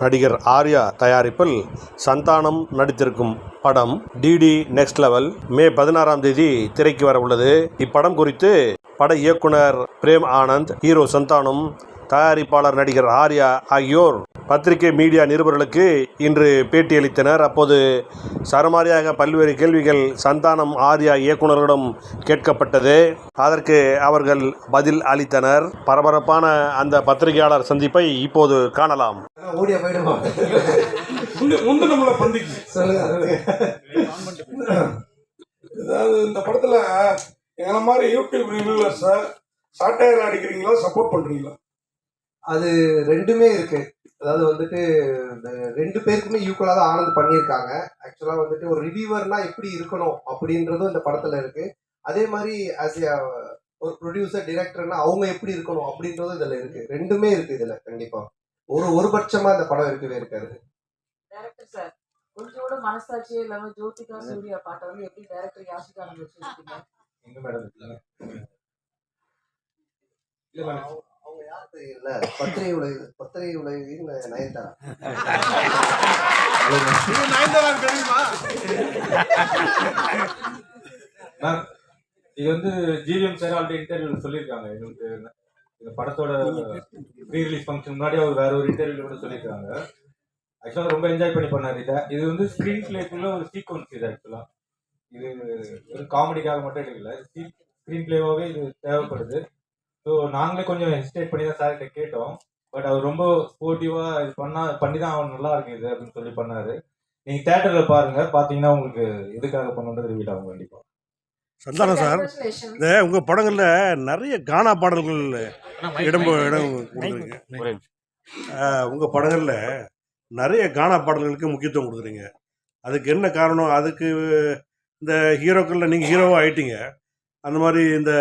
நடிகர் ஆர்யா தயாரிப்பில் சந்தானம் நடித்திருக்கும் படம் டிடி நெக்ஸ்ட் லெவல் மே பதினாறாம் தேதி திரைக்கு வர உள்ளது இப்படம் குறித்து பட இயக்குனர் பிரேம் ஆனந்த் ஹீரோ சந்தானம் தயாரிப்பாளர் நடிகர் ஆர்யா ஆகியோர் பத்திரிகை மீடியா நிருபர்களுக்கு இன்று பேட்டியளித்தனர் அப்போது சரமாரியாக பல்வேறு கேள்விகள் சந்தானம் ஆர்யா இயக்குனர்களிடம் கேட்கப்பட்டது. அதற்கு அவர்கள் பதில் அளித்தனர். பரபரப்பான அந்த பத்திரிகையாளர் சந்திப்பை இப்போது காணலாம். அதாவது இந்த படத்துல எங்களை மாதிரி யூடியூப் ரிவ்யூவர்ஸை சாட்டையர் அடிக்கிறீங்களா சப்போர்ட் பண்றீங்களா அது ரெண்டுமே இருக்கு. அதாவது வந்துட்டு இந்த ரெண்டு பேருக்குமே ஈக்குவலாக தான் ஆனந்த் பண்ணியிருக்காங்க. ஆக்சுவலாக வந்துட்டு ஒரு ரிவ்யூவர்னா எப்படி இருக்கணும் அப்படின்றதும் இந்த படத்துல இருக்கு. அதே மாதிரி ஆஸ் ஏ ஒரு ப்ரொடியூசர் டிரெக்டர்னா அவங்க எப்படி இருக்கணும் அப்படின்றதும் இதுல இருக்கு. ரெண்டுமே இருக்கு இதுல கண்டிப்பா. ஒரு ஒரு பட்சமா இந்த படம் இருக்கவே இருக்காது. டேரக்டர் சார் கொஞ்சம் கூட மனசாட்சியே இல்லாம ஜோதிகா சூர்யா பாட்டை வந்து எப்படி டேரக்டர் யாசிகா நம்ம வச்சிருக்கீங்க எங்க மேடம் இல்ல மேடம் அவங்க யாரு இல்ல பத்திரிகை உலக பத்திரிகை உலகின் நயன்தாரா? மேம் இது வந்து ஜிவிஎம் சார் ஆல்ரெடி இன்டர்வியூல சொல்லியிருக்காங்க எங்களுக்கு இந்த படத்தோட ப்ரீ ரிலீஸ் ஃபங்க்ஷன் முன்னாடி அவர் வேற ஒரு இன்டர்வியூல கூட சொல்லியிருக்காங்க ஆக்சுவலாக ரொம்ப என்ஜாய் பண்ணி பண்ணார் இதை. இது வந்து ஸ்க்ரீன் பிளேக்குள்ள ஒரு சீக்வன்ஸ் இது ஆக்சுவலாக இது ஒரு காமெடிக்காக மட்டும் எடுக்கல. ஸ்க்ரீன் பிளேவாகவே இது தேவைப்படுது. ஸோ நாங்களே கொஞ்சம் ஹெசிடேட் பண்ணி தான் சார்கிட்ட கேட்டோம். பட் அவர் ரொம்ப ஸ்போர்ட்டிவாக இது பண்ணா பண்ணி தான் அவன் நல்லா இருக்கு இது அப்படின்னு சொல்லி பண்ணாரு. நீங்கள் தேட்டரில் பாருங்க பார்த்தீங்கன்னா உங்களுக்கு எதுக்காக பண்ணுன்றது ரிவீல் ஆகும் கண்டிப்பாக சந்தானம் சார். இந்த உங்கள் படங்களில் நிறைய கானா பாடல்கள் இடம் இடம் கொடுக்குறீங்க உங்கள் படங்களில் நிறைய கானா பாடல்களுக்கு முக்கியத்துவம் கொடுக்குறீங்க. அதுக்கு என்ன காரணம்? அதுக்கு இந்த ஹீரோக்களில் நீங்கள் ஹீரோவாக ஆயிட்டீங்க. அந்த மாதிரி இந்த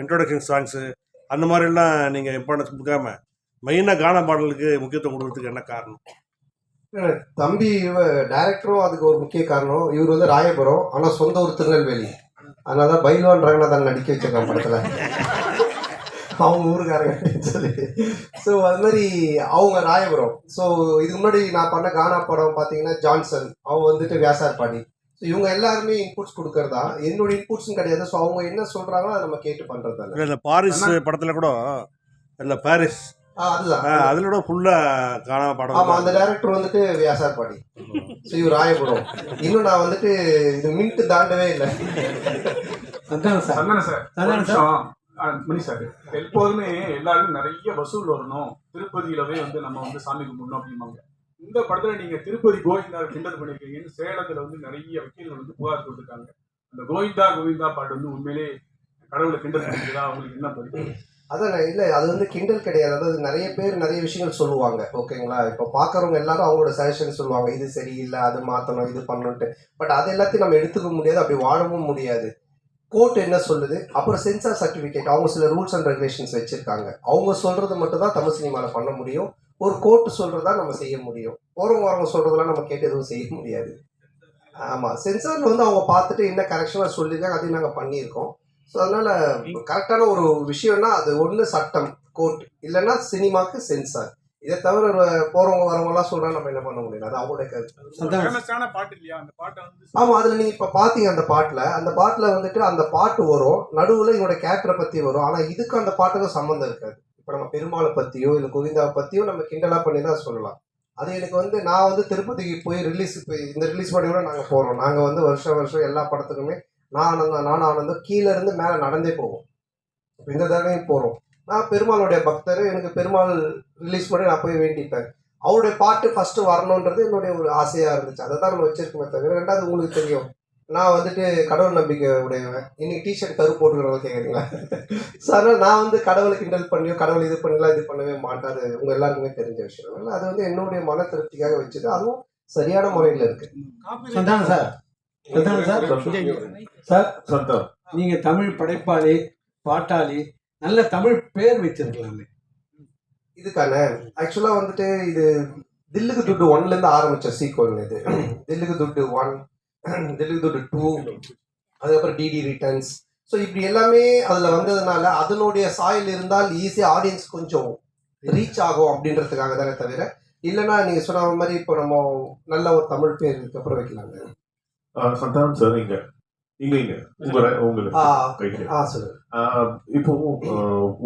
இன்ட்ரோடக்ஷன் சாங்ஸு அந்த மாதிரிலாம் நீங்கள் இம்பார்ட்டன்ஸ் கொடுக்காம மெயினாக கான பாடலுக்கு முக்கியத்துவம் கொடுக்கறதுக்கு என்ன காரணம்? தம்பி டைரக்டரும் அதுக்கு ஒரு முக்கிய காரணம். இவர் வந்து ராயபுரம் ஆனால் சொந்த ஊர் திருநெல்வேலி. அதனாலதான் பைலவான் ரங்கநாதன் நடிக்க வச்சிருக்கான் படத்தில். அவங்க ஊருக்காரங்க அப்படின்னு சொல்லி. ஸோ அது மாதிரி அவங்க ராயபுரம். ஸோ இதுக்கு முன்னாடி நான் பண்ண கானா படம் பார்த்தீங்கன்னா ஜான்சன். அவங்க வந்துட்டு வியாசார்பாடி ஸோ இவங்க எல்லாருமே இன்புட்ஸ் கொடுக்கறதா? என்னோட இன்புட்ஸும் கிடையாது. ஸோ அவங்க என்ன சொல்றாங்களோ அதை நம்ம கேட்டு பண்றது தானே. இந்த பாரிஸ் படத்தில் கூட இந்த பாரிஸ். ஆ, அதுதான். அதில் கூட ஃபுல்லாக கானா ஆமா அந்த டேரக்டர் வந்துட்டு வியாசார்பாடி ஸோ இவர் ராயபுரம். இன்னும் நான் வந்துட்டு இது மின்ட்டு தாண்டவே இல்லை. அதான் சார். சந்தான சார். ஆ, மணி சார். எப்போதுமே எல்லாரும் நிறைய வசூல் வரணும். திருப்பதியிலவே வந்து நம்ம வந்து சாமி கும்பிடணும் அப்படிம்பாங்க. இந்த படத்துல நீங்க திருப்பதி கோவிந்தா கிண்டல் பண்ணிருக்கீங்கன்னு சேலத்துல வந்து நிறைய வக்கீல்கள் வந்து புகார் கொடுத்துருக்காங்க. அந்த கோவிந்தா கோவிந்தா பாட்டு வந்து உண்மையிலே கடவுளை கிண்டல் பண்ணிக்கிறதா? அவங்களுக்கு என்ன பதிவு அதான் இல்லை அது வந்து கிண்டல் கிடையாது. அதாவது நிறைய பேர் நிறைய விஷயங்கள் சொல்லுவாங்க. ஓகேங்களா? இப்போ பார்க்குறவங்க எல்லாரும் அவங்களோட சஜஷன் சொல்லுவாங்க. இது சரியில்லை அது மாற்றணும் இது பண்ணணுன்ட்டு பட் அது எல்லாத்தையும் நம்ம எடுத்துக்க முடியாது. அப்படி வாழவும் முடியாது. கோர்ட் என்ன சொல்லுது? அப்புறம் சென்சார் சர்டிஃபிகேட் அவங்க சில ரூல்ஸ் அண்ட் ரெகுலேஷன்ஸ் வச்சுருக்காங்க. அவங்க சொல்கிறது மட்டும் தான் தமிழ் சினிமாவில் பண்ண முடியும். ஒரு கோர்ட் சொல்றதா நம்ம செய்ய முடியும். போறவங்க வரவங்க சொல்றதெல்லாம் நம்ம கேட்டு எதுவும் செய்ய முடியாது. ஆமா சென்சார்ல வந்து அவங்க பார்த்துட்டு என்ன கரெக்ஷனாக சொல்லியிருக்காங்க அதையும் நாங்கள் பண்ணியிருக்கோம். ஸோ அதனால கரெக்டான ஒரு விஷயம்னா அது ஒன்று சட்டம் கோர்ட் இல்லைன்னா சினிமாக்கு சென்சார் இதை தவிர போறவங்க வரவங்க எல்லாம் சொல்றா நம்ம என்ன பண்ண முடியாது அது அவங்களுடைய கருத்து. அதான். ஃபேமஸான பாட்டு இல்லையா? அந்த பாட்டை வந்து ஆமா அதுல நீங்க இப்ப பாத்தீங்க அந்த பாட்டுல. அந்த பாட்டுல வந்துட்டு அந்த பாட்டு வரும். நடுவுல இவனோட கேரக்டரை பத்தி வரும். ஆனா இதுக்கு அந்த பாட்டுக்கும் சம்மந்தம் இருக்காது. இப்போ நம்ம பெருமாளை பற்றியோ இல்லை கோவிந்தாவை பற்றியோ நம்ம கிண்டலாக பண்ணி தான் சொல்லலாம். அது எனக்கு வந்து நான் வந்து திருப்பதிக்கு போய் ரிலீஸ் இந்த ரிலீஸ் பண்ணி கூட நாங்கள் போகிறோம் நாங்கள் வந்து வருஷம் வருஷம் எல்லா படத்துக்குமே நான் ஆனந்தம் நான் ஆனந்தம் கீழே இருந்து மேலே நடந்தே போவோம். இப்போ இந்த தடவையும் போகிறோம் நான் பெருமாளுடைய பக்தர் எனக்கு பெருமாள் ரிலீஸ் பண்ணி நான் போய் வேண்டிப்பேன். அவருடைய பாட்டு ஃபஸ்ட்டு வரணுன்றது என்னுடைய ஒரு ஆசையாக இருந்துச்சு. அதை தான் நம்ம வச்சிருக்கோமே தவிர ரெண்டாவது உங்களுக்கு தெரியும். நான் வந்துட்டு கடவுள் நம்பிக்கை உடையவன். இன்னைக்கு டிஷர்ட் கரு போட்டுக்கிறவங்க கேட்குறீங்களா ஸோ அதனால் நான் வந்து கடவுளை கிண்டல் பண்ணியோ கடவுள் இது பண்ணலாம் இது பண்ணவே மாட்டேன் அது உங்க எல்லாருக்குமே தெரிஞ்ச விஷயம். அதனால அது வந்து என்னுடைய மன திருப்திக்காக வச்சுட்டு அதுவும் சரியான முறையில் இருக்கு. Santhana sir. Santhana sir. Sir. Santhosh நீங்க தமிழ் படைப்பாளி பாட்டாளி நல்ல தமிழ் பேர் வச்சிருக்கலாமே. இதுக்கான ஆக்சுவலா வந்துட்டு இது தில்லுக்கு துட்டு ஒன்ல இருந்து ஆரம்பிச்ச சீக்வல் இது. தில்லுக்கு துட்டு ஒன் டூ அதுக்கப்புறம் டிடி ரிட்டர்ன்ஸ் ஸோ இப்படி எல்லாமே அதுல வந்ததுனால அதனுடைய சாயல் இருந்தால் ஈஸியாக ஆடியன்ஸ் கொஞ்சம் ரீச் ஆகும் அப்படின்றதுக்காக தானே தவிர இல்லைன்னா நீங்க சொன்ன மாதிரி இப்போ நம்ம நல்ல ஒரு தமிழ் பேர் இதுக்கப்புறம் வைக்கலாங்க. சந்தானம் சார் இங்க இங்க இங்க உங்களை உங்களுக்கு இப்போ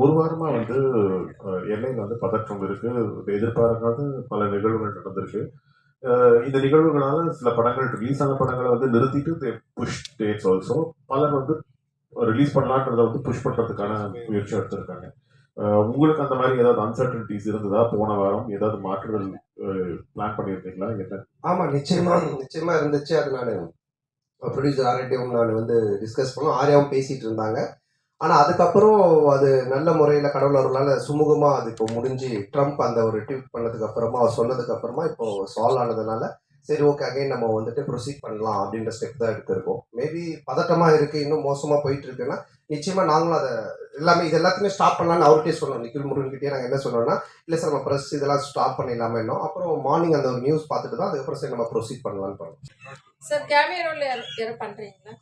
ஒரு வாரமா வந்து எல்லையில வந்து பதற்றம் இருக்கு எதிர்பாராத பல நிகழ்வுகள் நடந்திருக்கு. இந்த நிகழ்வுகளால சில படங்கள் ரிலீஸ் ஆன படங்களை வந்து நிறுத்திட்டு புஷ் டேட்ஸ் ஆல்சோ பலர் வந்து ரிலீஸ் பண்ணலான்றத வந்து புஷ் பண்றதுக்கான முயற்சி எடுத்திருக்காங்க. உங்களுக்கு அந்த மாதிரி ஏதாவது அன்சர்டன்டிஸ் இருந்ததா? போன வாரம் ஏதாவது மாற்றுதல் பிளான் பண்ணியிருந்தீங்களா? என்ன? ஆமா நிச்சயமா நிச்சயமா இருந்துச்சு. அது நான் ப்ரொடியூசர் ஆர்கிட்டையும் நான் வந்து டிஸ்கஸ் பண்ணோம். ஆர்யாவும் பேசிட்டு இருந்தாங்க. ஆனால் அதுக்கப்புறம் அது நல்ல முறையில் கடவுள் அவர்களால் சுமூகமாக அது இப்போ முடிஞ்சு ட்ரம்ப் அந்த ஒரு ட்வீட் பண்ணதுக்கு அப்புறமா அவர் சொன்னதுக்கு அப்புறமா இப்போ சால்வ் ஆனதுனால சரி ஓகே அகைன் நம்ம வந்துட்டு ப்ரொசீட் பண்ணலாம் அப்படின்ற ஸ்டெப் தான் எடுத்திருக்கோம். மேபி பதட்டமாக இருக்குது இன்னும் மோசமாக போயிட்டு இருக்குன்னா நிச்சயமாக நாங்களும் அதை எல்லாமே இது எல்லாத்தையுமே ஸ்டாப் பண்ணலாம்னு அவர்கிட்டயே சொன்னோம் நிக்கில் முருகன்கிட்டே நாங்கள் என்ன சொன்னோம்னா இல்லை சார் நம்ம ப்ரெஸ் இதெல்லாம் ஸ்டாப் பண்ணிடலாமே இன்னும் அப்புறம் மார்னிங் அந்த ஒரு நியூஸ் பார்த்துட்டு தான் அதுக்கப்புறம் சரி நம்ம ப்ரொசீட் பண்ணலான்னு பண்ணோம். சார் கேமியோ யாரும் பண்ணுறீங்களா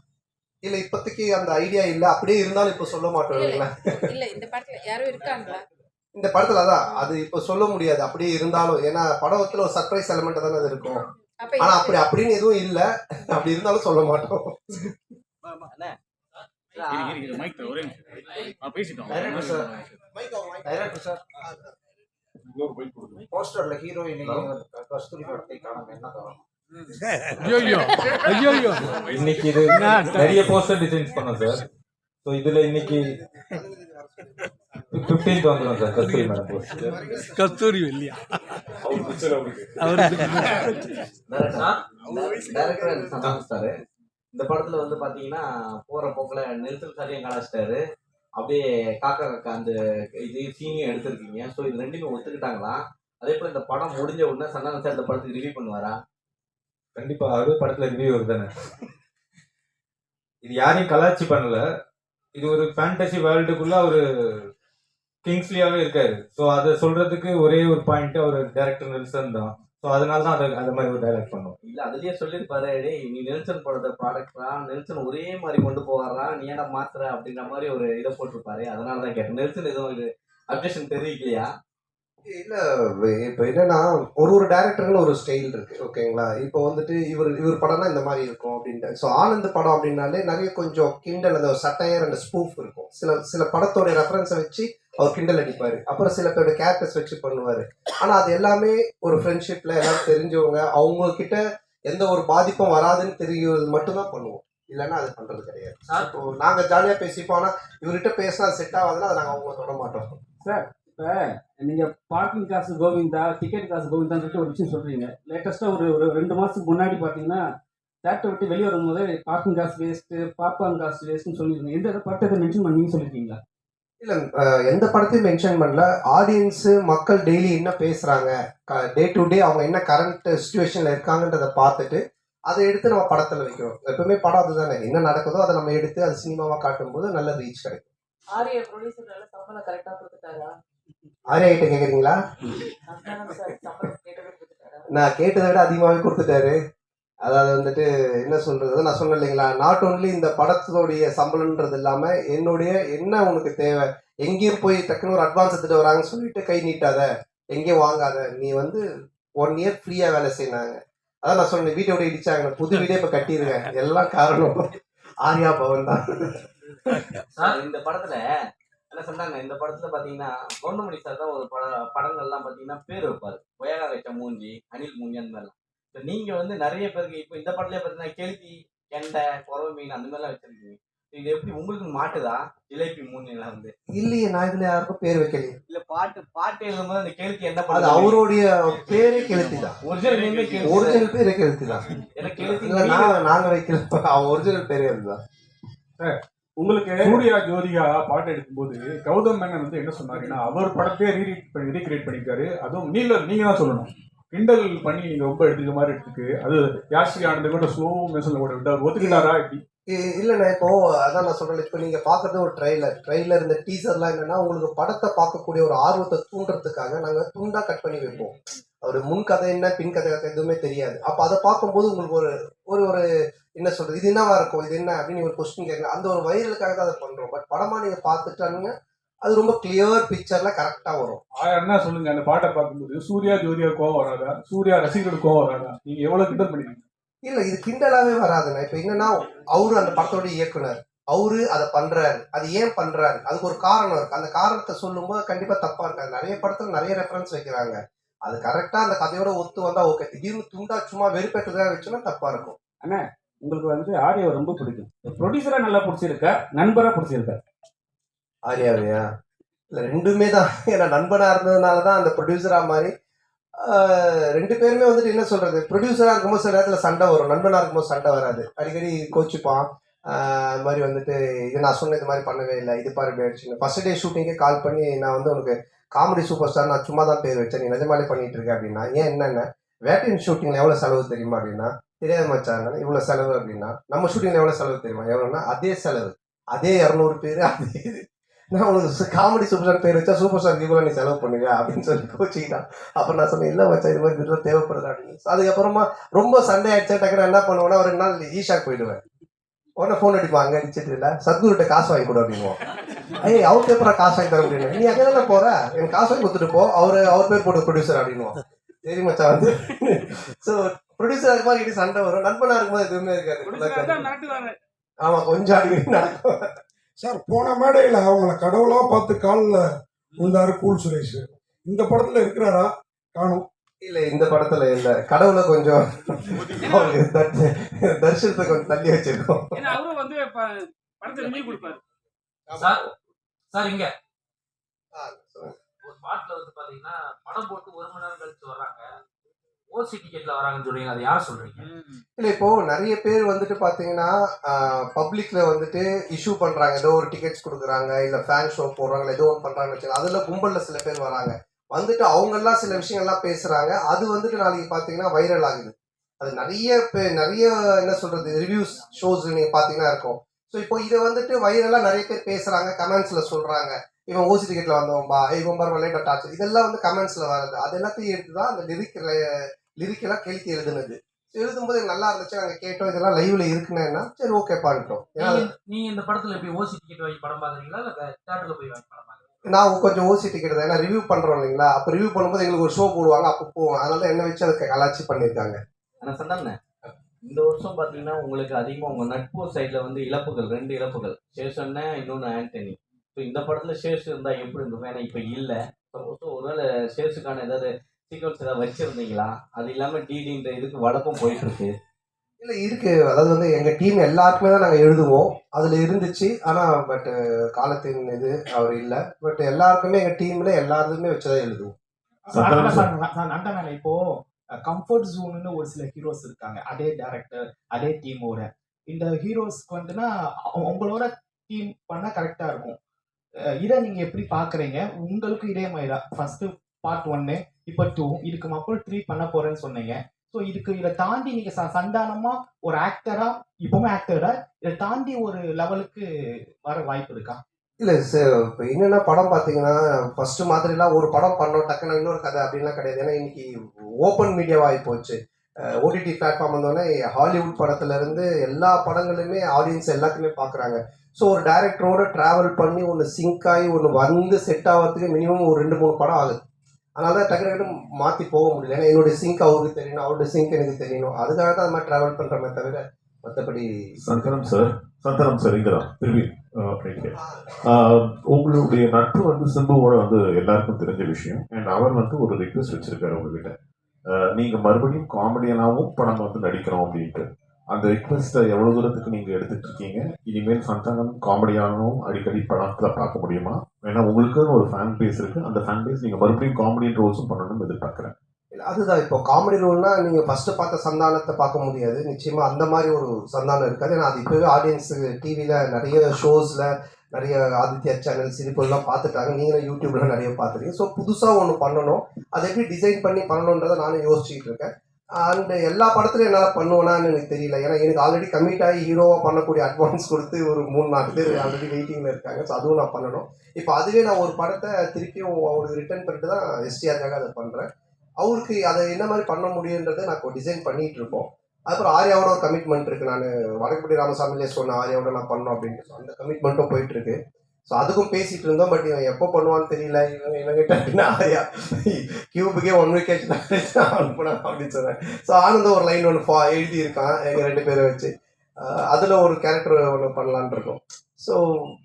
இல்லை இப்போதைக்கு அந்த ஐடியா இல்லை. அப்படியே இருந்தாலும் இப்போ சொல்ல மாட்டோம் இல்ல இந்த படத்துல யாரும் இருக்காங்களா? இந்த படத்துல தான் அது இப்போ சொல்ல முடியாது. அப்படியே இருந்தாலும் ஏன்னா படத்துல ஒரு சர்ப்ரைஸ் எலமெண்ட் தானே அது இருக்கும். ஆனா அப்படி அப்படின்னு எதுவும் இல்லை. அப்படி இருந்தாலும் சொல்ல மாட்டோம். போஸ்டர்ல ஹீரோயின் கஸ்தூரி படத்தை காணாம என்ன காரணம்? இன்னைக்கு இது நிறைய போஸ்டர் டிசைன்ஸ் பண்ணோம் சார் ஸோ இதுல இன்னைக்கு ஃபிஃப்டீன்த் வந்துடும் sir Kasthuri madam post Kasthuri வெள்ளியா? Director எனக்கு சமாளிச்சிட்டாரு இந்த படத்துல வந்து பாத்தீங்கன்னா போற போக்குல நெல்சன் சாரியும் கலாச்சிட்டாரு அப்படியே காக்கா காக்கா அந்த இது சீனியும் எடுத்திருக்கீங்க. ஸோ இது ரெண்டுமே ஒத்துக்கிட்டாங்களா? அதே போல இந்த படம் முடிஞ்ச உடனே சந்தானம் சார் இந்த படத்துக்கு ரிவ்யூ பண்ணுவாரா? கண்டிப்பா அது படத்துல ரிவ்யூ வருதானே இது யாரையும் கலாச்சி பண்ணல. இது ஒரு ஃபேண்டசி வேர்ல்டுக்குள்ள ஒரு கிங்ஸ்லியாவே இருக்காரு. ஸோ அதை சொல்றதுக்கு ஒரே ஒரு பாயிண்ட் அவர் டேரக்டர் நெல்சன் தான். ஸோ அதனால தான் அதை அந்த மாதிரி ஒரு டைரக்ட் பண்ணோம் இல்லை அதுலயே சொல்லியிருப்பாரு டே நீ நெல்சன் படத்தை ப்ராடக்டா நெல்சன் ஒரே மாதிரி கொண்டு போவாரா? நீ ஏன்னா மாத்துற? அப்படின்ற மாதிரி ஒரு இதை போட்டிருப்பாரு. அதனால தான் கேட்டேன். நெல்சன் எதுவும் இது அப்டேஷன் தெரிவிக்கலையா? இல்ல இப்போ என்னன்னா ஒரு ஒரு டேரக்டருக்குன்னு ஒரு ஸ்டைல் இருக்கு ஓகேங்களா இப்போ வந்துட்டு இவர் இவர் படம்னா இந்த மாதிரி இருக்கும் அப்படின்ட்டு. ஸோ ஆனந்த் படம் அப்படின்னாலே நிறைய கொஞ்சம் கிண்டல் அந்த சட்டையர் அந்த ஸ்பூஃப் இருக்கும். சில சில படத்தோட ரெஃபரன்ஸை வச்சு அவர் கிண்டல் அடிப்பாரு. அப்புறம் சில பேரோட கேரக்டர்ஸ் வச்சு பண்ணுவாரு. ஆனா அது எல்லாமே ஒரு ஃப்ரெண்ட்ஷிப்ல எல்லாரும் தெரிஞ்சவங்க அவங்க கிட்ட எந்த ஒரு பாதிப்பும் வராதுன்னு தெரிகிறது மட்டும்தான் பண்ணுவோம். இல்லைன்னா அது பண்றது கிடையாது. இப்போ நாங்க ஜாலியா பேசிப்போம். ஆனா இவர்கிட்ட பேசினா செட் ஆகாதுன்னா அதை நாங்க அவங்க தொட மாட்டோம். சார் இப்போ நீங்க பார்க்கிங் காசு கோவிந்தா டிக்கெட் காசு கோவிந்தான்னு சொல்லிட்டு ஒரு விஷயம் சொல்றீங்க. லேட்டஸ்டா ஒரு ஒரு ரெண்டு மாசத்துக்கு முன்னாடி பாத்தீங்கன்னா தேட்டரை விட்டு வெளியே வரும்போது பார்க்கிங் காசு வேஸ்ட் பாப்கார்ன் காசு வேஸ்ட்னு சொல்லியிருந்தீங்க. எந்த படத்தை மென்ஷன் பண்ணி சொல்லியிருக்கீங்களா இல்ல எந்த படத்தையும் மென்ஷன் பண்ணல. ஆடியன்ஸ் மக்கள் டெய்லி என்ன பேசுறாங்க? டே டு டே அவங்க என்ன கரண்ட் சுச்சுவேஷன்ல இருக்காங்கன்றத பார்த்துட்டு அதை எடுத்து நம்ம படத்துல வைக்கிறோம். எப்பவுமே படம் அதுதானே. என்ன நடக்குதோ அதை நம்ம எடுத்து அது சினிமாவா காட்டும்போது நல்ல ரீச் கிடைக்கும். ஆரிய ப்ரொடியூசர் நல்ல சம்பளம் கரெக்டா கொடுத்துட்டாரா? ஆரியா கிட்ட கேக்குறீங்களா? நான் கேட்டதை விட அதிகமாகவே கொடுத்துட்டாரு. அதாவது வந்துட்டு என்ன சொல்றது? நான் சொன்னேன் இல்லைங்களா? நாட் ஓன்லி இந்த படத்தோடைய சம்பளம்ன்றது இல்லாம என்னுடைய என்ன உனக்கு தேவை? எங்கேயும் போய் டக்குன்னு ஒரு அட்வான்ஸ் எடுத்துட்டு வராங்கன்னு சொல்லிட்டு கை நீட்டாத எங்கேயும் வாங்காத நீ வந்து ஒன் இயர் ஃப்ரீயா வேலை செய்யினாங்க அதான் நான் சொன்னேன் வீட்டை விட இடிச்சாங்க. புது வீடே இப்ப கட்டியிருக்கேன். எல்லாம் காரணம் ஆர்யா பவன் தான். இந்த படத்துல என்ன சொன்னாங்க இந்த படத்துல பாத்தீங்கன்னா கவுண்டமணி சார் தான் ஒரு பட படங்கள்லாம் பாத்தீங்கன்னா பேர் வைப்பாரு. வைக்க மூஞ்சி அனில் மூஞ்சி அந்த மாதிரிலாம். இப்ப நீங்க வந்து நிறைய பேருக்கு இப்போ இந்த படத்துல பாத்தீங்கன்னா கெளுத்தி கெண்டை குறவை மீன் அந்த மாதிரிலாம் வச்சிருக்கீங்க. இது எப்படி உங்களுக்கு மாட்டுதா? ஜிலேபி மூஞ்சி எல்லாம் வந்து. இல்லையே நான் இதுல யாருக்கும் பேர் வைக்கலையே. இல்ல பாட்டு பாட்டு எழுதும்போது அந்த கெளுத்தி என்ன அது பண்ணுது? அவருடைய பேரே கெளுத்தி தான் ஒரிஜினல் நேமே ஒரிஜினல் பேரே கெளுத்தி தான் எனக்கு நான் நாங்க வைக்கல ஒரிஜினல் பேரே அதுதான் உங்களுக்கு சூர்யா ஜோதிகா பாட்டு எடுக்கும்போது கௌதம் மேனன் வந்து என்ன சொன்னாருன்னா அவர் படத்தையே ரீரீட் பண்ணி ரீக்ரியேட் பண்ணியிருக்காரு. அதுவும் நீல நீங்க தான் சொல்லணும். கிண்டல் பண்ணி நீங்க ரொம்ப எடுத்துக்க மாதிரி எடுத்துக்கு. அது யாஸ்ரீ ஆனந்த் கூட ஸ்லோ மெசன்ல கூட விட்டார் ஒத்துக்கிட்டாரா இப்படி இல்லண்ணா இப்போ அதான் நான் சொல்றேன். இப்போ நீங்க பாக்குறது ஒரு ட்ரைலர் ட்ரைலர் இந்த டீசர்லாம் என்னன்னா உங்களுக்கு படத்தை பார்க்கக்கூடிய ஒரு ஆர்வத்தை தூண்டுறதுக்காக நாங்க துண்டா கட் பண்ணி வைப்போம். ஒரு முன் கதை என்ன பின் கதை எதுவுமே தெரியாது. அப்ப அதை பார்க்கும்போது உங்களுக்கு ஒரு ஒரு ஒரு என்ன சொல்றது? இது என்னவா இருக்கும்? இது என்ன அப்படின்னு ஒரு கொஸ்டின் கேட்கலாம் அந்த ஒரு வைரலுக்காக தான் அதை பண்றோம். பட் படமா நீங்க பார்த்துட்டானுங்க அது ரொம்ப கிளியர் பிக்சர்ல கரெக்டா வரும். என்ன சொல்லுங்க? அந்த பாட்டை பார்க்கும்போது சூர்யா ஜோதியா கோவம் வராதா? சூர்யா ரசிகர்களுக்கு கோவம் வராதா? நீங்க எவ்வளவு கிண்டல் பண்ணிருக்கீங்க? இல்ல இது கிண்டலாவே வராதுண்ணா. இப்ப என்னன்னா அவரு அந்த படத்தோட இயக்குனர். அவரு அதை பண்றாரு. அது ஏன் பண்றாரு? அதுக்கு ஒரு காரணம் இருக்கு. அந்த காரணத்தை சொல்லும்போது கண்டிப்பா தப்பா இருக்காது நிறைய படத்துல நிறைய ரெஃபரன்ஸ் வைக்கிறாங்க. அது கரெக்டா அந்த கதையோட ஒத்து வந்தா ஓகே திடீர்னு துண்டா சும்மா வெறுப்பேற்றதாக வச்சோன்னா தப்பா இருக்கும். உங்களுக்கு வந்து ஆடியோ ரொம்ப பிடிக்கும். ப்ரொடியூசரா நல்லா பிடிச்சிருக்கா நண்பரா பிடிச்சிருக்கா? ஆரியாவையா இல்ல ரெண்டுமே தான். ஏன்னா நண்பனா இருந்ததுனால தான் அந்த ப்ரொடியூசரா மாதிரி ரெண்டு பேருமே வந்துட்டு என்ன சொல்றது? ப்ரொடியூசரா இருக்கும்போது சில நேரத்துல சண்டை வரும். நண்பனா இருக்கும்போது சண்டை வராது. அடிக்கடி கோச்சுப்பான். இது மாதிரி வந்துட்டு இது நான் சொன்ன இது மாதிரி பண்ணவே இல்லை. இது பாரு இப்படி ஆயிடுச்சுன்னு. ஃபர்ஸ்ட் டே ஷூட்டிங்கே கால் பண்ணி நான் வந்து உனக்கு காமெடி சூப்பர் ஸ்டார் நான் சும்மா தான் பேர் வச்சேன் நீ நிஜமாலே பண்ணிட்டு இருக்க அப்படின்னா ஏன் என்னென்ன? வேட்டையின் ஷூட்டிங்ல எவ்வளோ செலவு தெரியுமா அப்படின்னா? தெரியாத மச்சான் இவ்வளோ செலவு அப்படின்னா நம்ம ஷூட்டிங்ல எவ்வளோ செலவு தெரியுமா? எவ்வளோன்னா அதே செலவு. அதே இரநூறு பேர் அதே இது. நான் உனக்கு காமெடி சூப்பர் ஸ்டார் பேர் வச்சா சூப்பர் ஸ்டார் இவ்வளோ நீ செலவு பண்ணுவியா? அப்படின்னு சொல்லி கோச்சிக்கிட்டான். அப்புறம் நான் சொன்னேன் இல்லை மச்சான் இது மாதிரி இதெல்லாம் தேவைப்படுது அப்படின்னு. அதுக்கப்புறமா ரொம்ப சண்டை ஆயிடுச்சு டக்குனு என்ன பண்ணுவேன்னா ஒரு ரெண்டு நாள் ஈஷாக்கு போயிடுவேன். உடனே ஃபோன் அடிப்பான் அங்கே அடிச்சிட்டு இல்லை சத்குருட்ட காசு வாங்கி கொடு அப்படின்வோம் ஐய் அவர் பேப்பரா காசு வாங்கி தர முடியும்? நீ அங்கே தானே போற? எனக்கு காசு வாங்கி கொடுத்துட்டு போ. அவர் அவர் பேர் போட்டு ப்ரொடியூசர் அப்படின்வோம் சரி மச்சான். வந்து ஸோ ப்ரொடியூசர் இருக்கும்போது இடி சண்டை வரும். நண்பனா இருக்கும்போது எதுவுமே இருக்காது. ஆமா கொஞ்சம் அடிக்கடி நடக்கும். சார் போன மேடையில் அவங்கள கடவுளாக பார்த்து காலில் விழுந்தாரு கூல் சுரேஷ். இந்த படத்தில் இருக்கிறாரா? காணும். இந்த படத்துல இல்ல. கடவுளை கொஞ்சம் தரிசனத்தை கொஞ்சம் தள்ளி வச்சிருக்கோம். அவரும் வந்து படத்தை ரிவ்யூ கொடுப்பாரு. சார் சார் இங்க. ஒரு பாட்டுல வந்து பாத்தீங்கன்னா படம் போட்டு ஒரு மணி நேரம் கழிச்சு வர்றாங்க. ஓசி டிக்கெட்ல வராங்கன்னு சொல்றீங்க. அதை யார் சொல்றீங்க? இல்ல இப்போ நிறைய பேர் வந்துட்டு பாத்தீங்கன்னா பப்ளிக்ல வந்துட்டு இஷ்யூ பண்றாங்க. ஏதோ ஒரு டிக்கெட்ஸ் கொடுக்குறாங்க இல்ல ஃபேன் ஷோ போடுறாங்க ஏதோ ஒன்று பண்றாங்கன்னு வச்சுக்கோங்க. அதுல கும்பல்ல சில பேர் வராங்க. வந்துட்டு அவங்க எல்லாம் சில விஷயங்கள்லாம் பேசுறாங்க. அது வந்துட்டு நாளைக்கு பாத்தீங்கன்னா வைரல் ஆகுது. அது நிறைய நிறைய என்ன சொல்றது ரிவ்யூஸ் ஷோஸ் நீங்க பாத்தீங்கன்னா இருக்கும். ஸோ இப்போ இதை வந்துட்டு வைரலா நிறைய பேர் பேசுறாங்க கமெண்ட்ஸ்ல சொல்றாங்க. இவன் ஓசி டிக்கெட்ல வந்தவன்பா இவன் பரவாயில்ல டாச்சு இதெல்லாம் வந்து கமெண்ட்ஸ்ல வருது அது எல்லாத்தையும் எடுத்து தான் அந்த லிரிக் லிரிக்கெல்லாம் கேள்வி எழுதுனது. எழுதும்போது நல்லா இருந்துச்சு. நாங்க கேட்டோம் இதெல்லாம் லைவ்ல இருக்குன்னா சரி ஓகே ஏன்னா நீங்க- இந்த படத்துல எப்படி ஓசி டிக்கெட் வாங்கி படம் பாக்குறீங்களா? இல்ல தேட்டர்ல போய் வாங்கி படம் நான் கொஞ்சம் ஓசி டிக்கெட் தான் ஏன்னா ரிவ்யூ பண்றோம் இல்லைங்களா? அப்போ ரிவ்யூ பண்ணும்போது எங்களுக்கு ஒரு ஷோ போடுவாங்க அப்போ போவோம். அதனால என்ன வச்சு அதை கலாச்சி பண்ணியிருக்காங்க. நான் சொன்னேன் இந்த வருஷம் பாத்தீங்கன்னா உங்களுக்கு அதிகமா உங்க நட்பு சைடில் வந்து இழப்புகள் ரெண்டு இழப்புகள். சேஷன்னா இன்னொன்னு ஆண்டனி. இப்போ இந்த படத்துல சேஷ் இருந்தா எப்படி இருந்தது ஏன்னா இப்ப இல்ல. சப்போஸ் ஒருவேளை சேஷுக்கான ஏதாவது சீக்வன்ஸ் ஏதாவது வச்சிருந்தீங்களா? அது இல்லாம டிடின்ற இதுக்கு வழக்கம் போயிட்டு இருக்கு. இல்ல இருக்கு. அதாவது வந்து எங்க டீம் எல்லாருக்குமே தான் நாங்க எழுதுவோம். அதுல இருந்துச்சு. ஆனா பட் காலத்தின் இது அவர் இல்ல. பட் எல்லாருக்குமே எங்க டீம்ல எல்லாருமே வச்சுதான் எழுதுவோம். இப்போ கம்ஃபர்ட் ஜோன்னு ஒரு சில ஹீரோஸ் இருக்காங்க. அதே டேரக்டர் அதே டீமோட இந்த ஹீரோஸ்க்கு வந்துன்னா உங்களோட டீம் பண்ணா கரெக்டா இருக்கும். இதை நீங்க எப்படி பாக்குறீங்க? உங்களுக்கு இதே மாதிரி தான் ஃபர்ஸ்ட் பார்ட் ஒன்னு இப்போ டூ இதுக்கு அப்புறம் த்ரீ பண்ண போறேன்னு சொன்னீங்க. ஸோ இதுக்கு இதை தாண்டி நீங்க ச- சந்தானமா ஒரு ஆக்டரா இப்பவுமே ஆக்டரா இதை தாண்டி ஒரு லெவலுக்கு வர வாய்ப்பு இருக்கா? இல்ல சார் இப்போ என்னென்ன படம் பார்த்தீங்கன்னா ஃபர்ஸ்ட் மாதிரிலாம் ஒரு படம் பண்ணோம் டக்குன்னு இன்னொரு கதை அப்படின்லாம் கிடையாது. ஏன்னா இன்னைக்கு ஓப்பன் மீடியாவாகி போச்சு. ஓடிடி பிளாட்ஃபார்ம் வந்தோடனே ஹாலிவுட் படத்துல இருந்து எல்லா படங்களுமே ஆடியன்ஸ் எல்லாத்தையுமே பார்க்குறாங்க ஸோ ஒரு டைரக்டரோட ட்ராவல் பண்ணி ஒன்று சிங்க் ஆகி ஒன்று வந்து செட் ஆகிறதுக்கு மினிமம் ஒரு ரெண்டு மூணு படம் ஆகுது. அதனால தான் டக்கு டக்குனு மாற்றி போக முடியல. ஏன்னா என்னுடைய சிங்க் அவருக்கு தெரியணும் அவருடைய சிங்க் எனக்கு தெரியணும். அதுக்காக தான் அது மாதிரி ட்ராவல் பண்ணுறமே தவிர மற்றபடி சந்தனம் சார் சந்தனம் சார் இங்கே தான் திரும்பி உங்களுடைய நட்பு வந்து சிம்புவோட வந்து எல்லாருக்கும் தெரிஞ்ச விஷயம். அண்ட் அவர் வந்து ஒரு ரிக்வெஸ்ட் வச்சிருக்காரு உங்ககிட்ட. ஆஹ், நீங்க மறுபடியும் காமெடியனாகவும் படம் வந்து நடிக்கிறோம் அப்படின்ட்டு. அந்த ரிக்வெஸ்ட்டை எவ்வளோ தூரத்துக்கு நீங்கள் எடுத்துட்டு இருக்கீங்க இனிமேல் சந்தானம் காமெடியானவும் அடிக்கடி படத்தில் பார்க்க முடியுமா? ஏன்னா உங்களுக்குன்னு ஒரு ஃபேன் பேஸ் இருக்குது அந்த ஃபேன் பேஸ் நீங்கள் மறுபடியும் காமெடியன் ரோல்ஸும் பண்ணணும்னு எதிர்பார்க்குறேன். இல்லை அதுதான். இப்போ காமெடி ரோல்னா நீங்கள் ஃபஸ்ட்டு பார்த்த சந்தானத்தை பார்க்க முடியாது. நிச்சயமாக அந்த மாதிரி ஒரு சந்தானம் இருக்காது. ஏன்னா அது இப்போவே ஆடியன்ஸுக்கு டிவியில் நிறைய ஷோஸில் நிறைய ஆதித்யா சேனல் சிரிப்புலாம் பார்த்துட்டாங்க. நீங்களும் யூடியூப்லாம் நிறைய பார்த்துருக்கீங்க. ஸோ புதுசாக ஒன்று பண்ணணும். அதை எப்படி டிசைன் பண்ணி பண்ணணுன்றதை நானும் யோசிச்சுட்டு இருக்கேன். அண்ட் எல்லா படத்துலையும் என்னால் பண்ணுவேனான்னு எனக்கு தெரியல. ஏன்னா எனக்கு ஆல்ரெடி கமிட் ஆகி ஹீரோவாக பண்ணக்கூடிய அட்வான்ஸ் கொடுத்து ஒரு மூணு நாலு பேர் ஆல்ரெடி வெயிட்டிங்கில் இருக்காங்க. ஸோ அதுவும் நான் பண்ணணும். இப்போ அதுவே நான் ஒரு படத்தை திருப்பியும் அவருக்கு ரிட்டர்ன் பண்ணிட்டு தான் எஸ்டிஆருக்காக அதை பண்ணுறேன் அவருக்கு அதை என்ன மாதிரி பண்ண முடியுன்றதை நான் இப்போ டிசைன் பண்ணிகிட்டு இருக்கோம். அப்புறம் ஆர்யாவோட ஒரு கமிட்மெண்ட் இருக்குது நான் வடக்குப்பட்டி ராமசாமிலே சொன்ன ஆர்யாவோட நான் பண்ணோம் அப்படின்ட்டு. So, அந்த கமிட்மெண்ட்டும் போயிட்டுருக்கு ஸோ அதுக்கும் பேசிட்டு இருந்தோம் பட் இவன் எப்போ பண்ணுவான்னு தெரியல. இவன் இவங்கிட்ட அப்படின்னா ஆயா கியூபுக்கே ஒன் வீக் அனுப்புனேன் அப்படின்னு சொன்னேன். ஸோ ஆனந்தம் ஒரு லைன் ஒன்று ஃபா எழுதியிருக்கான் எங்கள் ரெண்டு பேரை வச்சு. அதில் ஒரு கேரக்டர் ஒன்று பண்ணலான்னு இருக்கோம். ஸோ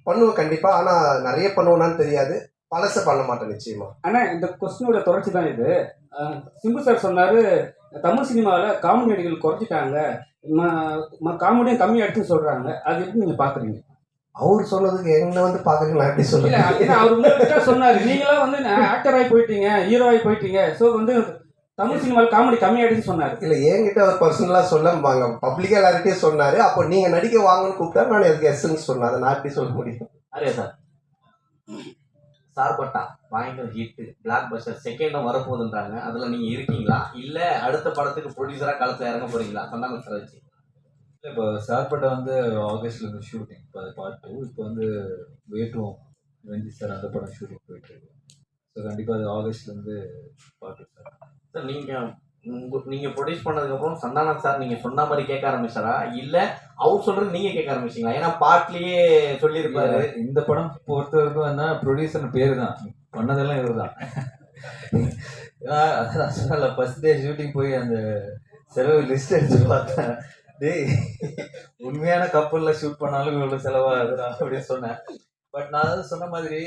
பண்ணுவேன் கண்டிப்பாக ஆனால் நிறைய பண்ணுவேனான்னு தெரியாது. பழசை பண்ண மாட்டேன் நிச்சயமா. ஆனால் இந்த கொஸ்டினோட தொடர்ச்சி தான் இது. சிம்பு சார் சொன்னாரு தமிழ் சினிமாவில் காமெடி நடிகர்கள் குறைச்சிட்டாங்க. காமெடியும் எடுத்துன்னு சொல்கிறாங்க அது எப்படி நீங்கள் பார்க்குறீங்க அவர் சொன்னதுக்கு என்ன வந்து பார்க்கறதுக்கு நான் எப்படி இல்ல சொல்லுவேன் அவர் சொன்னாரு. நீங்களாம் வந்து ஆக்டர் ஆகி போயிட்டீங்க ஹீரோ ஆகி போயிட்டீங்க. ஸோ வந்து தமிழ் சினிமாவில் காமெடி கம்மியாயிடுச்சுன்னு சொன்னாரு. இல்லை என்கிட்ட அவர் பர்சனலாக சொல்லம்பாங்க பப்ளிக்காக எல்லார்கிட்டயும் சொன்னார். அப்போ நீங்கள் நடிக்க வாங்கன்னு கூப்பிட்டா நான் எனக்கு எஸ்ன்னு சொன்னேன். அதை நான் எப்படி சொல்ல முடியும்? Array sir. சார்பட்டா பயங்கர ஹிட் பிளாக் பஸ்டர் செகண்டும் வரப்போகுதுன்றாங்க. அதுல நீங்க இருக்கீங்களா? இல்ல அடுத்த படத்துக்கு ப்ரொடியூசரா களத்துல இறங்க போறீங்களா? சந்தானம் சார் வச்சு இப்போ சார்பட்டை வந்து ஆகஸ்ட்ல இருந்து ஷூட்டிங் இப்போ அது பார்ட் டூ இப்போ வந்து வேட்டும் ரஞ்சித் சார் அந்த படம் ஷூட்டிங் போயிட்டு இருக்கு. ஸோ கண்டிப்பாக அது ஆகஸ்ட்ல இருந்து பார்ட் டூ சார். சார் நீங்க உங்க நீங்க ப்ரொடியூஸ் பண்ணதுக்கு அப்புறம் சந்தானம் சார் நீங்க சொன்ன மாதிரி கேட்க ஆரம்பிச்சாரா? இல்ல அவர் சொல்றது நீங்க கேட்க ஆரம்பிச்சீங்களா? ஏன்னா பாட்லயே சொல்லியிருப்பாரு. இந்த படம் பொறுத்த வரைக்கும் என்ன ப்ரொடியூசர் பேர் தான் பண்ணதெல்லாம் இவர் தான் ஏன்னா ஃபர்ஸ்ட் டே ஷூட்டிங் போய் அந்த செலவு லிஸ்ட் எடுத்து பார்த்தேன். டேய் உண்மையான கப்பல்ல ஷூட் பண்ணாலும் இவ்வளோ செலவாகுதுடா அப்படின்னு சொன்னேன். பட் நான் அதாவது சொன்ன மாதிரி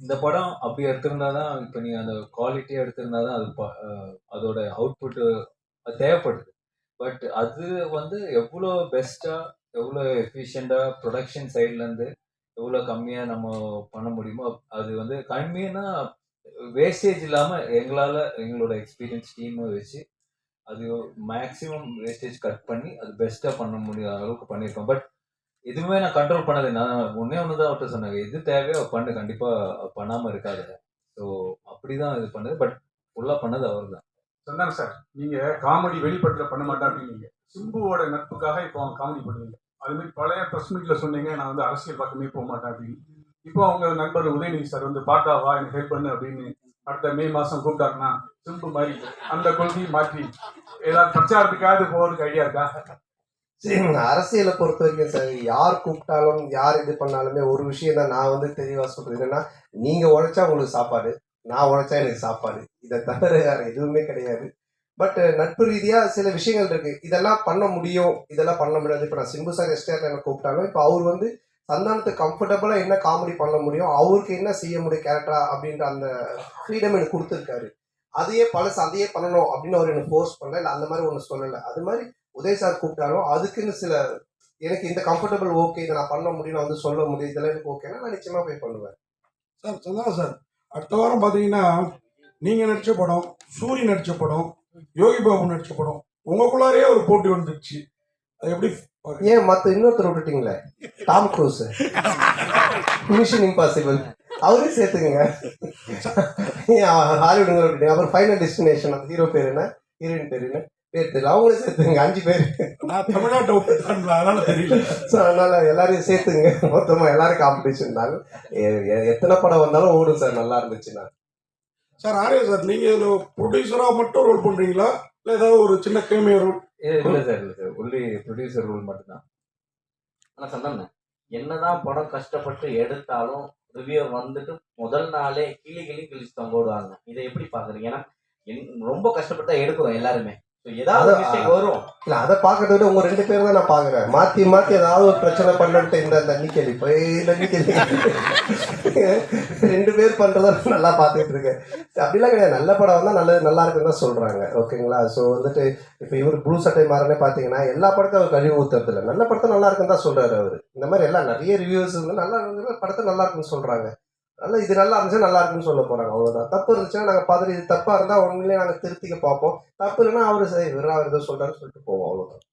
இந்த படம் அப்படி எடுத்திருந்தா தான் இப்போ நீ அந்த குவாலிட்டியாக எடுத்திருந்தா தான் அது ப- அதோட அவுட்புட்டு தேவைப்படுது. பட் அது வந்து எவ்வளோ பெஸ்ட்டாக எவ்வளோ எஃபிஷியண்டாக ப்ரொடக்ஷன் சைட்லேருந்து எவ்வளோ கம்மியாக நம்ம பண்ண முடியுமோ அது வந்து கம்மியாக வேஸ்டேஜ் இல்லாமல் எங்களால் எங்களோட எக்ஸ்பீரியன்ஸ் டீமை வச்சு அது மேக்ஸிமம் வேஸ்டேஜ் கட் பண்ணி அது பெஸ்ட்டாக பண்ண முடியாத அளவுக்கு பண்ணியிருக்கோம். பட் எதுவுமே நான் கண்ட்ரோல் பண்ணது நான் ஒன்றே ஒன்று தான் அவர்கிட்ட சொன்னாங்க எது தேவையோ பண்ணு. கண்டிப்பாக பண்ணாமல் இருக்காது. ஸோ அப்படி தான் இது பண்ணது. பட் ஃபுல்லாக பண்ணது அவர் தான் சொன்னாங்க சார் நீங்கள் காமெடி வெளிப்பட்டில் பண்ண மாட்டேன் அப்படின்னீங்க சிம்புவோட நட்புக்காக இப்போ அவங்க காமெடி பண்ணுவீங்க அது மாதிரி பழைய ப்ரெஸ் மீட்ல சொன்னீங்க நான் வந்து அரசியல் பக்கமே போக மாட்டேன் அப்படின்னு. இப்போ அவங்க நண்பர் உதயநிதி சார் வந்து பாட்டா வா எனக்கு ஹெல்ப் பண்ணு அப்படின்னு அடுத்த மே மாதம் கூப்பிட்டாருன்னா சிம்பு மாதிரி அந்த கொள்கையை மாற்றி. ஏதாவது பிரச்சாரத்துக்காவது போறதுக்கு ஐடியா இருக்கா? சரி அரசியலை பொறுத்த வரைக்கும் சார் யார் கூப்பிட்டாலும் யார் இது பண்ணாலுமே ஒரு விஷயம் தான் நான் வந்து தெளிவாக சொல்றது. என்னன்னா நீங்க உழைச்சா உங்களுக்கு சாப்பாடு நான் உழைச்சா எனக்கு சாப்பாடு. இதை தவிர வேற எதுவுமே கிடையாது. பட் நட்பு ரீதியா சில விஷயங்கள் இருக்கு. இதெல்லாம் பண்ண முடியும். இதெல்லாம் பண்ண முடியாது. இப்போ நான் சிம்பு சார் எஸ்டேட்ல எனக்கு கூப்பிட்டாலும் இப்போ அவர் வந்து சந்தானத்துக்கு கம்ஃபர்டபுளா என்ன காமெடி பண்ண முடியும்? அவருக்கு என்ன செய்ய முடியும் கேரக்டரா அப்படின்ற அந்த ஃப்ரீடம் எனக்கு கொடுத்துருக்காரு. அதையே பழசு அதையே பண்ணணும் அப்படின்னு அவர் எனக்கு ஃபோர்ஸ் பண்ணல. இல்லை அந்த மாதிரி ஒன்று சொல்லலை. அது மாதிரி உதய் சார் கூப்பிட்டாலும் அதுக்குன்னு சில எனக்கு இந்த கம்ஃபர்டபுள் ஓகே இதை நான் பண்ண முடியும் நான் வந்து சொல்ல முடியும் இதெல்லாம் எனக்கு ஓகேனா நான் நிச்சயமா போய் பண்ணுவேன். சார் சந்தானம் சார் அடுத்த வாரம் பார்த்தீங்கன்னா நீங்கள் நடித்த படம் சூரி நடித்த படம் யோகி பாபு நடித்த படம் உங்களுக்குள்ளாரே ஒரு போட்டி வந்துருச்சு. அது எப்படி? ஏன் மற்ற இன்னொருத்தர் விட்டுட்டீங்களே? டாம் க்ரூஸ் மிஷன் இம்பாசிபிள் அவரே சேர்த்துக்கங்க. ஏன் ஹாலிவுட் அப்புறம் ஃபைனல் டெஸ்டினேஷன் அந்த ஹீரோ பேர் என்ன? ஹீரோயின் பேர் என்ன? பேர் தெரியல. அவங்களே சேர்த்துங்க அஞ்சு பேர். நான் தமிழ்நாட்டை அதனால தெரியல. ஸோ அதனால எல்லாரையும் சேர்த்துங்க. மொத்தமாக எல்லாரும் காம்படிஷன் தான். எ- எ- எத்தனை படம் வந்தாலும் ஓடும் சார். நல்லா இருந்துச்சுன்னா சார் ஆரியா சார் நீங்கள் இதில் ப்ரொடியூசராக மட்டும் ரோல் பண்ணுறீங்களா இல்லை ஏதாவது ஒரு சின்ன கேமியோ ரோல் இல்லை சார் இல்லை சார். ஒன்லி ப்ரொடியூசர் ரோல் மட்டும்தான். ஆனா சந்தானம் என்னதான் படம் கஷ்டப்பட்டு எடுத்தாலும் ரிவ்யூவர் வந்துட்டு முதல் நாளே கிளி கிளி கிழிச்சு தொங்க விடுவாங்க இதை எப்படி பாக்குறீங்க? ஏன்னா ரொம்ப கஷ்டப்பட்டு எடுக்கிறோம் எல்லாருமே. ஏதாவது வரும். இல்ல அதை பார்க்கறத விட உங்க ரெண்டு பேரும் தான் நான் பாக்குறேன். மாத்தி மாத்தி ஏதாவது ஒரு பிரச்சனை பண்ணிட்டு இந்த இந்த நிக்கலி போய் இந்த நிக்கலி ரெண்டு பேர் பண்ணுறத நல்லா பார்த்துட்டு இருக்கேன். அப்படிலாம் கிடையாது. நல்ல படம் தான் நல்லது நல்லா இருக்குன்னு தான் சொல்றாங்க. ஓகேங்களா? ஸோ வந்துட்டு இப்போ இவர் ப்ளூ சட்டை மாறனே பார்த்தீங்கன்னா எல்லா படத்தையும் அவர் கழிவு ஊத்துறது நல்ல படத்தை நல்லா இருக்குன்னு தான் சொல்றாரு அவர். இந்த மாதிரி எல்லாம் நிறைய ரிவ்யூஸ் வந்து நல்லா படத்தை நல்லா இருக்குன்னு சொல்றாங்க. நல்லா இது நல்லா இருந்துச்சு நல்லா இருக்குன்னு சொல்ல போறாங்க. அவ்வளோதான் தப்பு இருந்துச்சுன்னா நாங்கள் பார்த்துட்டு இது தப்பா இருந்தால் உண்மையிலேயே நாங்கள் திருத்திக்க பார்ப்போம். தப்பு இல்லைன்னா அவர் சரி இவர் அவர் ஏதோ சொல்றாருன்னு சொல்லிட்டு போவோம். அவ்வளோதான்